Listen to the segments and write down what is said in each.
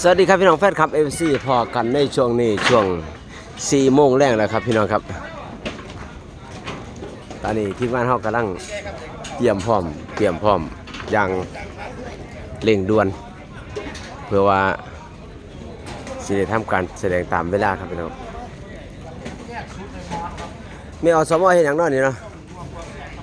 สวัสดีครับพี่น้องแฟนคลับเอฟซีพอกันในช่วงนี้ช่วง4โมงแรงแล้วครับพี่น้องครับ ตอนนี้ทีมงานเฮากำลังเตรียมพร้อม เตรียมพร้อมอย่างเร่งด่วน เพื่อว่าสิได้ทำการแสดงตามเวลาครับพี่น้องไม่เอาสมอเห็นอย่างน้อยนี่เนาะ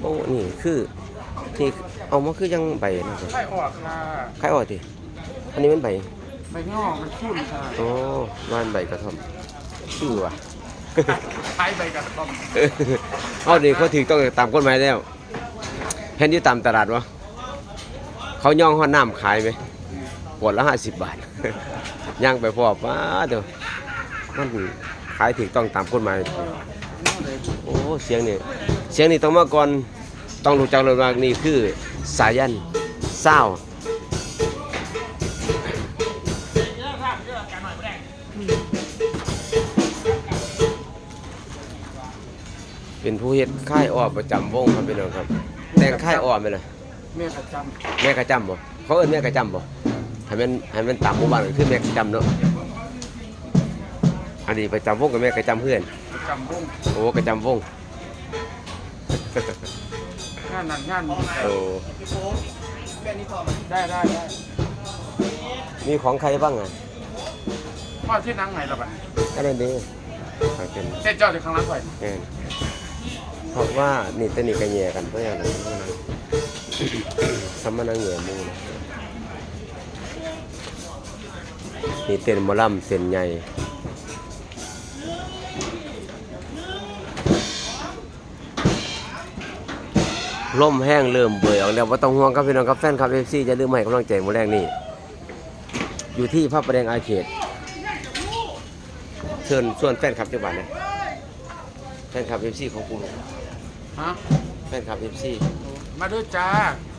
โอ้นี่คือนี่เอามาคือยังใบนะครับไข่ออกค่ะใครออกทีอันนี้มันใบ ใบงอกมันชุ่นค่ะโอ้บ้านใบกระท่อมชื่อว่ะไข่ใบกระท่อมเอาดิเขาถือต้องตามกฎหมายแล้วเห็นอยู่ตามตลาดวะเขาย่องห้อน้ำขายไหมขวดละห้าสิบบาท ย่างไปพอป้าเดี๋ยวมันขายถูกต้องตามกฎหมายโอ้เสียงนี่เสียงนี่ต้องมาก่อนต้องรู้จักเลยว่านี่คือสายันเศร้า เป็นผู้เฮ็ดค่ายอ้อประจำวงครับพี่น้องครับ แต่งค่ายอ้อไหมล่ะแม่ประจแม่กระจำบ่เขาเอิ้นแม่กระจำบ่ให้มันให้มันตามหมู่บ้านก็คือแม่กระจำเนาะอันนี้ประจำวงกับแม่กระจำเพื่อนำประจำวงโอ้กระจำวงงานนั้นงานนี้โอ้ได้ได้ได้มีของใครบ้างอะพ่อที่นั่งไหนล่ะบัดก็นั่นดีเอาเป็นเจ้าเจ้าที่ข้างหล่างไปแม่น เพราะว่านี่ตะนี่ก็แย่กันเพราะอย่างนั้นสมนังแย่หมู่นะนี่เต้นมอลำเต้นใหญ่ลมแห้งเริ่มเบื่อออกแล้วว่าต้องห่วงครับพี่น้องครับแฟนคลับเอฟซีจะลืมให้กำลังใจหมอแรงนี่อยู่ที่พระประแดงอาเขตเชิญชวนแฟนคลับจังหวัดนะ แฟนคลับเอฟซีของกูฮะแฟนคลับเอฟซีมาด้วยจ้า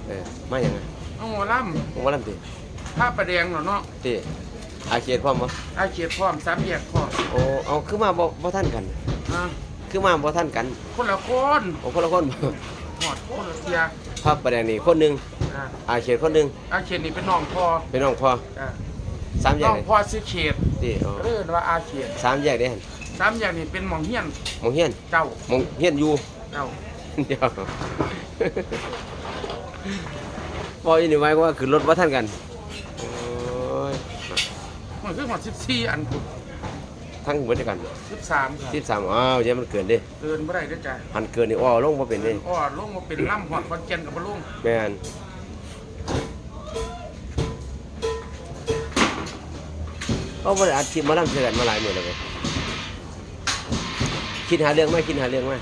เออมาอย่างไงน้องหมอลผมว่าลำตีำผ้าประแดงเหรอเนาะตีอาเขตพร้อมบ่อาเขียดพร้อมสามแยกพร้อมโอ้เอาคือมาบ่บ่ท่านกัน ฮะคือมาบ่ท่านกันคนละคนโอ้คนละคนบ่หอดคนละเทียพระประแดงนี่คนหนึงอะอาเขตคนหนึงอาเขียดนี่เป็นน้องพ่อเป็นน้องพ่ออะสามแยน้กองเลยพ่อซื้อเขียดตีอ๋อเรียกว่าอาเขียดสามแยกเด้หั่น สามอย่างนี่เป็นหมองเฮียนหมองเฮียนเจ้าหมองเฮียนอยู่เจ้าเดี๋ยวบ่อีนี่ไว้ว่าคือรถบ่ท่านกันโอ้ยมันคือหมดสิบสี่อันพุทั้งหมดด้วยกันสิบสามครับ13อ้าวอย่ามันเกินเด้เกินไม่ได้เด้วยจ้ะหันเกินนี่อ้อลงบ่เป็นเด้อ้อลงมาเป็นล่ำหอดคอนเจนกับบ่ลงแม่นเขาบ่ได้อัดคลิปมาลำเสือกันมาหลายมื้อแล้วเว้ย คิดหาเรื่องไหมคิดหาเรื่องไหม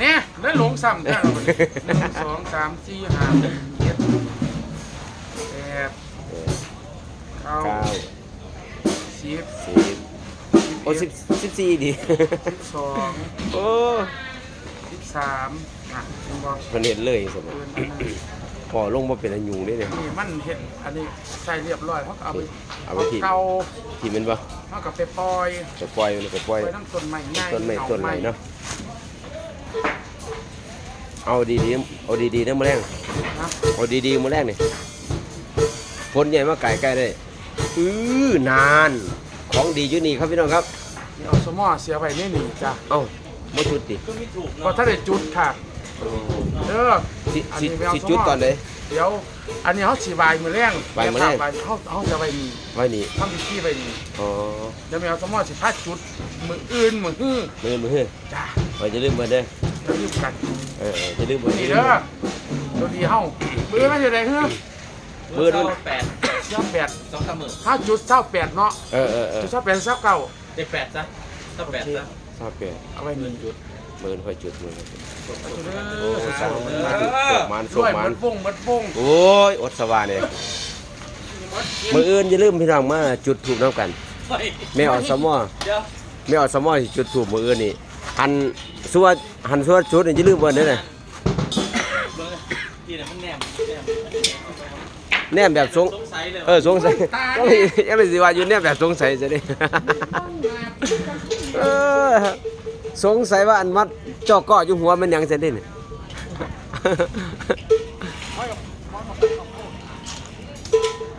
เนี่ยได้หลงซ้ำแท้เราบัดนี้หนึ่งสองสามสี่ห้าหกเจ็ดแปดเออเก้าเก้าสิบสิบโอ้สิบสิบสี่ดีสิบสองโอ้สิบสามอะคุณบอกเพิ่นเฮ็ดเลยสมเกินอันนั้นพอลงบ่เป็นอันยุงเด้เนี่ย นี่มันเห็ดอันนี้ใส่เรียบร้อยเขาก็เอาไปเอาไปที่เกาที่มันบ่เขาก็ไปปล่อยไปปล่อยมันไปปล่อย ไปทั้งต้นไม้ใหญ่ต้นไม้เงาต้นไหนเนาะ เอาดีๆ เอาดีๆนะมื้อแรงนะเอาดีๆมื้อแรงนี่ฝนใหญ่มาไก่ใกล้ได้อื้อนาน ของดีอยู่นี่ครับพี่น้องครับ นี่เอาสมอเสียไปนี่นี่จ้ะ เอ้าบ่จุดดิพอถ้าได้จุดค่ะ เออสิอันสินี้ไม่เอาสิสมจุดอตอนใดเดี๋ยว อันนี้เขาสีใบมือแรงบ่ายมื้อแลงเดี๋ยวเขาเขาจะไปนี่ไว้นี่ทำพิธีไปนี่อ๋อเดี๋ยวมีเอาสมอสิพาจุดมืออื่นมือฮื้อมื้อมื้อฮื้อจ้าไว้จะลืมเบิ่นเด้อแล้วรีบกันเออเออจะลืมเบิ่นนี่เด้อตัวดีเฮามือไม่ใช่ไรเฮ้อมือดูแปดเจ้าแปดสองสามหมื่นถ้าจุดเจ้าแปดเนาะเออเออเออจุดเจ้าแปดเจ้าเก้าได้แปดซะถ้าแปดซะทราบเปลี่ยนเอาไว้นี่จุด หมือค่อยจุดหมือค่อยจุดโอ้โอ้ยสาวมันมาสกมันสด้กวยมัมันดวงมัดวงโอ้ย อดสวาเนี่ยมืออื่นอย่าลืมพี่น้องมาจุดถูกน้ำกันเฮ้ยไม่เอาสมอเดี๋ยวไม่เอาสมอสิจุดถูกมืออื่นนี่หันสัวหันสัวจุดนี่อย่าลืมเบิ่นเด้อนะเบอร์ที่ไหนมันแนมแนมแบบสงเออสงสัยก็เลยยังไม่สิว่าอยู่แนมแบบสงสัยซะไดิเออ สงสัยว่าอันมัดจอกเกาะอยู่หัวมันหยังซะดิเนี่ยม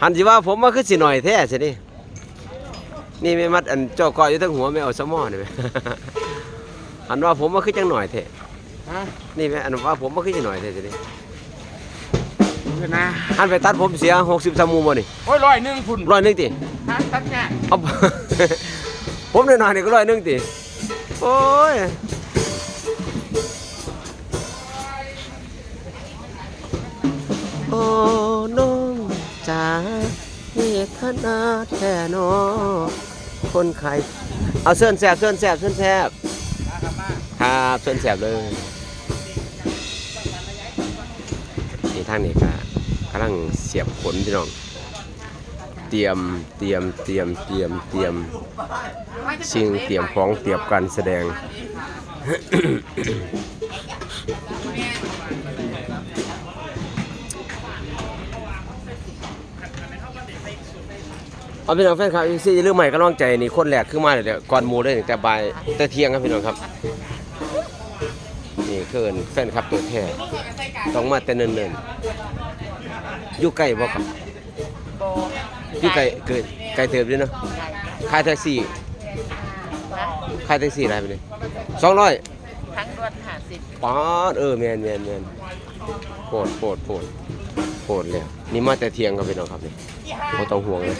หันสิว่าผมมาคือสิหน่อยแท้สินี่นี่ไม่มัดอันเจ้ากออยู่ทั้งหัวไม่เอาสมอนี่ไหมอันว่าผมมาคือจังหน่อยแท้ฮะนี่ไหมอันว่าผมมาคือสิหน่อยแท้สินี่เดี๋ยวนะอันไปตัดผมเสีย60สามมูบ่นี่โอ้ยร้อยหนึ่งพุ่นร้อยหนึงติฮะตัดเนี่ยเอาผมหน่อยๆนี่ก็ร้อยหนึงติ โอ้ยโอ้น้องจ๋าเฮ็ดขนาดแท้นอคนขายเอาเส้นแสบเส้นแสบเส้นแสบครับเส้นแสบเลยนี่ทางนี้ก็กำลังเสียบขนพี่น้อง เตรียมเตรียมเตรียมเตรียมเตรียมสิ่งเตรียมของเตรียมการแสดง เอาพี่น้องแฟนคลับซีอย่าลืมใหม่ก็ร้องใจนี่คนแรกขึ้นมาเลยเดี๋ยวก่อนมูเลยแต่บ่ายแต่เที่ยงครับพี่น้องครับนี่เกินแฟนคลับตัวแท้ต้องมาแต่เนินๆอยู่ใกล้บ่ครับ อยู่ไกลเกิดไกลเติบด้วยเนาะค่าแท็กซี่ค่าแท็กซี่อะไรไปเลยสองร้อยทั้งรวดหาสิบป๊าดเออแมนแมนแมนโปรดโปรดโปรดโปรดเลยนี่มาแต่เที่ยงครับพี่น้องครับนี่ไม่ต้องห่วงเลย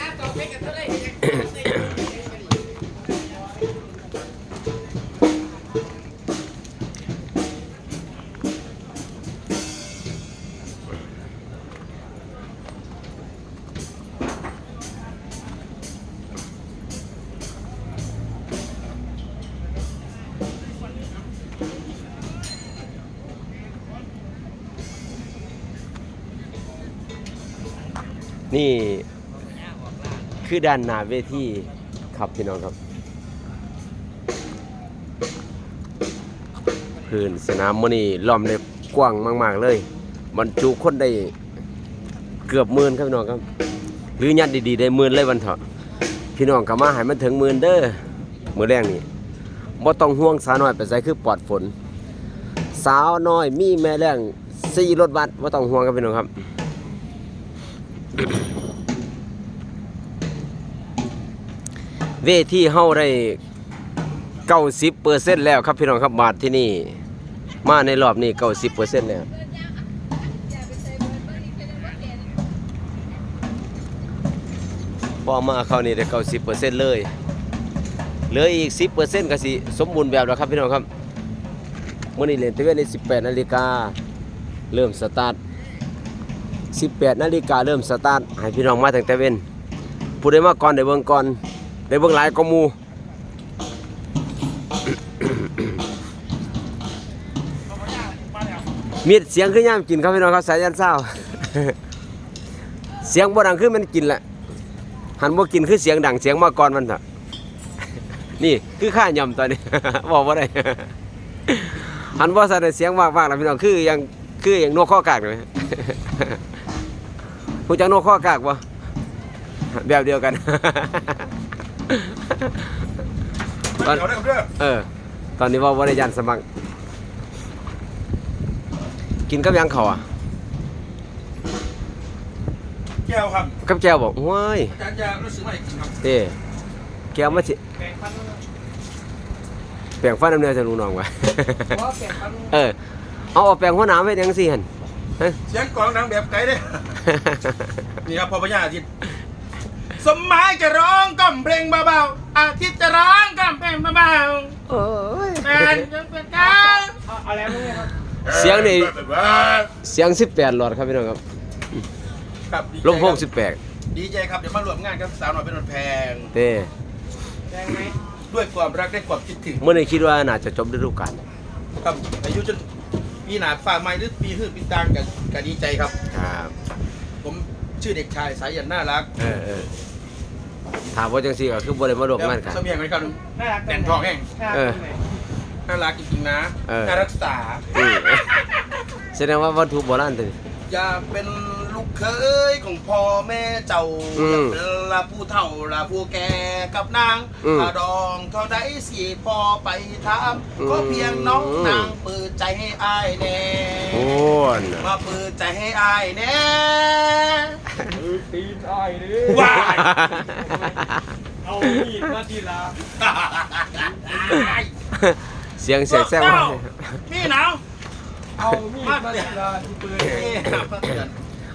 นี่คือด้านหน้าเวทีครับพี่น้องครับ พื้นสนามมื้อนี้ล้อมเล็บกว้างมาก ๆ เลยบรรจุคนได้เกือบหมื่นครับพี่น้องครับ หรือยัดดีๆได้หมื่นเลยวันเถาะพี่น้องก็มาให้มันถึงหมื่นเด้อมือแรกนี่บ่ต้องห่วงสาวน้อยไปใส่คือปลอดฝน สาวน้อยมีแม่แรงสี่รถบัสบ่ต้องห่วงครับพี่น้องครับ เวทีเฮาได้เก้าสิบเปอร์เซ็นต์แล้วครับพี่น้องครับบาทที่นี่ มาในรอบนี้เก้าสิบเปอร์เซ็นต์แล้วพอมาเข้านี่ได้เก้าสิบเปอร์เซ็นต์เลยเหลืออีกสิบเปอร์เซ็นต์ก็สิสมบูรณ์แบบแล้วครับพี่น้องครับเมื่อนี้เล่นเทเวนในสิบแปดนาฬิกาเริ่มสตาร์ท สิบแปดนาฬิกาเริ่มสตาร์ทให้พี่น้องมาตั้งแต่เว้นผู้ใดมาก่อนได้เบิ่งก่อนได้เบิ่งหลายก็หมูมีดเสียงขึ้นย่ามกินครับพี่น้องครับสายยันเศร้าเสียงบ่ดังขึ้นมันกินแหละหันบ่กินคือเสียงดังเสียงมาก่อนมันเถอะนี่คือข้าย่ำตอนนี้บอกว่าได้หันบ่ใส่เสียงมากๆแล้วพี่น้องคือยังคืออย่างนกข้อกากเลย ผู้จักนกข้อกากบ่แบบเดียวกัน ตอนเดี๋ยวได้ครับเด้อเออ ตอนนี้ว่าว่าได้ยันสมัคร กินกับหยังเขาวอะ แก้วครับกับแก้วบอกว้ายอาจารย์จะรู้สึกว่ากินครับเต้แก้วมาสิแบ่งพันแปลงฟันน้ำเนื้อจะรู้น้องวะ เพราะแบ่งพัน เออ เอาเอาแปลงหัวหน้ำไว้ยังสิหัน เสียงกลองดังแบบไกลเด้อนี่ครับพ่อพญาอาทิตย์สมหมายจะร้องกล่อมเพลงเบาๆอาทิตย์จะร้องกล่อมเพลงเบาโอ้ยๆแฟนยังเป็นกันเอาแล้วมึงครับเสียงนี่เสียง 18 หลอดครับพี่น้องครับครับดีใจลำโพงครับดีใจครับเดี๋ยวมารวมงานกับสาวหน่อยเป็นวันแพง18เต้แพงไหมด้วยความรักและความคิดถึงเมื่อนี้คิดว่าน่าจะจบฤดูกาลครับอายุจน ปีหนาฝากไม้หรือปีหื้อปีตางกันกันดีใจครับ ครับ ผมชื่อเด็กชายสายยันน่ารักเออเออถามว่าจังซี่ก็คือบ่ได้มาร่วมงานกัน เสมียงเหมือนกันน่ารักแน่นท้องแห้งเออ น่ารักจริงๆนะเออ น่ารักษา อืมแสดงว่าวัตถุโบราณตัวนี้ อย่าเป็น ลูกเคยของพ่อแม่เจ้าอืมอย่าเป็นละผู้เฒ่าละผู้แก่กับนางอืมถ้าดองเท่าใดสิพอไปถามอืม ก็เพียงน้องนางเปิดใจให้อายแน่โอ้นมาเปิดใจให้อายแน่อืตีนอ้อยดิว้ายเอามีดมาทีละเสียงเสียงแซงว่าพี่หนาวเอามีดมาทีละที่ปืนนี่มาเตือน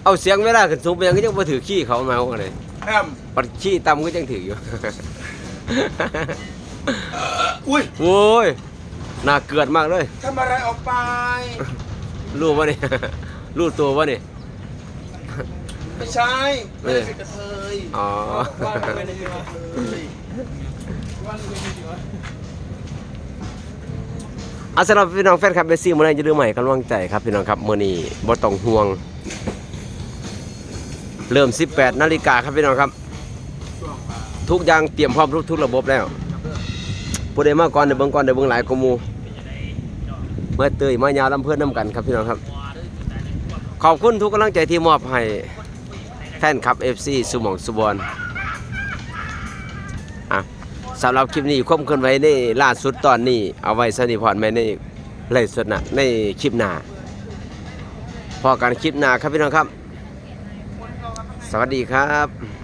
เอาเสียงเวลาขึ้นสูงไปยังก็ยังบ่ถือขี้เขามาเอาเลยแอมปัดขี้ต่ำก็ยังถืออยู่ อุ้ยโว้ยน่าเกลือดมากเลยทำอะไรออกไป รู้ป่ะนี่รู้ตัวป่ะนี่ไม่ใช่ไม่ได้เป็นกระเทยอ๋อ ว่ามันเป็นยังไงวะว่ามันเป็นยังไงวะเอาสำหรับพี่น้องแฟนคลับเบสซี่มื้อนี้จะลืมใหม่กำลังใจครับพี่น้องครับมื้อนี้บ่ต้องห่วง เริ่ม 18นาฬิกาครับพี่น้องครับ ทุกอย่างเตรียมพร้อมทุกทุกระบบแล้วผู้ใดมาก่อนเดี๋ยวเบิ่งก่อนเดี๋ยวเบิ่งหลายกมูเมื่อเตยมายาวลำเพื่อนน้ำกันครับพี่น้องครับ ขอบคุณทุกกำลังใจที่มอบให้แฟนคลับ FC สุหมองสุบอนอะสำหรับคลิปนี้ควบคุมไว้ในล่าสุดตอนนี้ เอาไว้สนิพรไว้ในไลฟ์สดนะในคลิปหน้าพอกันคลิปหน้าครับพี่น้องครับ สวัสดีครับ